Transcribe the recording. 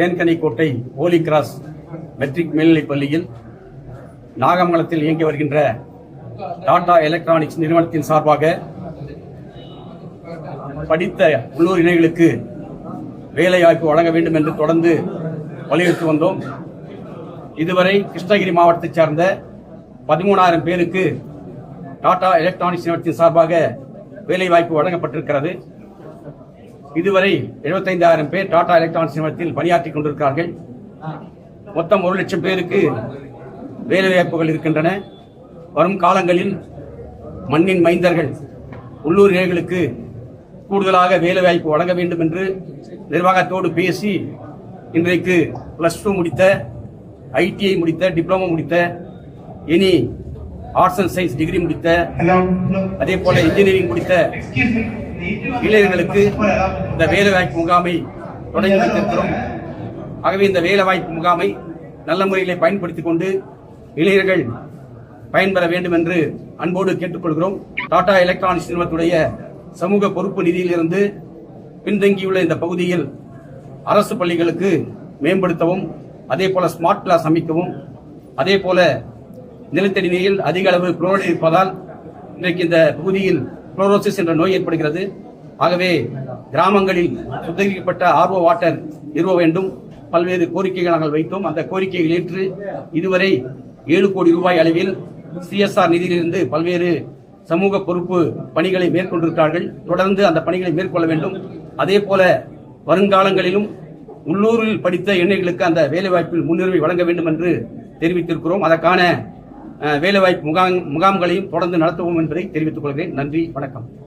Denkanikottai Holi cross matric மேல்நிலைப் பள்ளியில் நாகமங்கலத்தில் இயங்கி வருகின்ற டாடா எலக்ட்ரானிக்ஸ் நிறுவனத்தின் சார்பாக படித்த உள்ளூர் இணைகளுக்கு வேலைவாய்ப்பு வழங்க வேண்டும் என்று தொடர்ந்து வலியுறுத்தி வந்தோம். இதுவரை கிருஷ்ணகிரி மாவட்டத்தைச் சார்ந்த பதிமூணாயிரம் பேருக்கு டாடா எலக்ட்ரானிக்ஸ் நிறுவனத்தின் சார்பாக வேலைவாய்ப்பு வழங்கப்பட்டிருக்கிறது. இதுவரை 75000 பேர் டாடா எலக்ட்ரானிக்ஸ் நிறுவனத்தில் பணியாற்றிக் கொண்டிருக்கிறார்கள். மொத்தம் ஒரு லட்சம் பேருக்கு வேலைவாய்ப்புகள் இருக்கின்றன. வரும் காலங்களில் மண்ணின் மைந்தர்கள் உள்ளூர் இளைஞர்களுக்கு கூடுதலாக வேலைவாய்ப்பு வழங்க வேண்டும் என்று நிர்வாகத்தோடு பேசி இன்றைக்கு பிளஸ் டூ முடித்த ஐடிஐ முடித்த டிப்ளமோ முடித்த இனி ஆர்ட்ஸ் அண்ட் சயின்ஸ் டிகிரி முடித்த. அதே போல இன்ஜினியரிங் முடித்த இளைஞர்களுக்கு இந்த வேலைவாய்ப்பு முகாமை தொடங்கி வைத்திருக்கிறோம். ஆகவே இந்த வேலைவாய்ப்பு முகாமை நல்ல முறையிலே பயன்படுத்திக் கொண்டு இளைஞர்கள் பயன்பெற வேண்டும் என்று அன்போடு கேட்டுக்கொள்கிறோம். டாடா எலக்ட்ரானிக்ஸ் நிறுவனத்துடைய சமூக பொறுப்பு நிதியிலிருந்து பின்தங்கியுள்ள இந்த பகுதியில் அரசு பள்ளிகளுக்கு மேம்படுத்தவும் அதே போல ஸ்மார்ட் கிளாஸ் அமைக்கவும் அதே போல நிலத்தடி நீரில் அதிக அளவு குளோரைடு இருப்பதால் இன்றைக்கு இந்த பகுதியில் குளோரோசிஸ் என்ற நோய் ஏற்படுகிறது. ஆகவே கிராமங்களில் சுத்திகரிக்கப்பட்ட ஆர்வோ வாட்டர் நிறுவ வேண்டும். பல்வேறு கோரிக்கைகள் நாங்கள் வைத்தோம். அந்த கோரிக்கைகள் ஏற்று இதுவரை ஏழு கோடி ரூபாய் அளவில் சிஎஸ்ஆர் நிதியிலிருந்து பல்வேறு சமூக பொறுப்பு பணிகளை மேற்கொண்டிருக்கிறார்கள். தொடர்ந்து அந்த பணிகளை மேற்கொள்ள வேண்டும். அதே போல வருங்காலங்களிலும் உள்ளூரில் படித்த இளைஞர்களுக்கு அந்த வேலைவாய்ப்பில் முன்னுரிமை வழங்க வேண்டும் என்று தெரிவித்திருக்கிறோம். அதற்கான வேலைவாய்ப்பு முகாம் முகாம்களையும் தொடர்ந்து நடத்துவோம் என்பதை தெரிவித்துக் கொள்கிறேன். நன்றி வணக்கம்.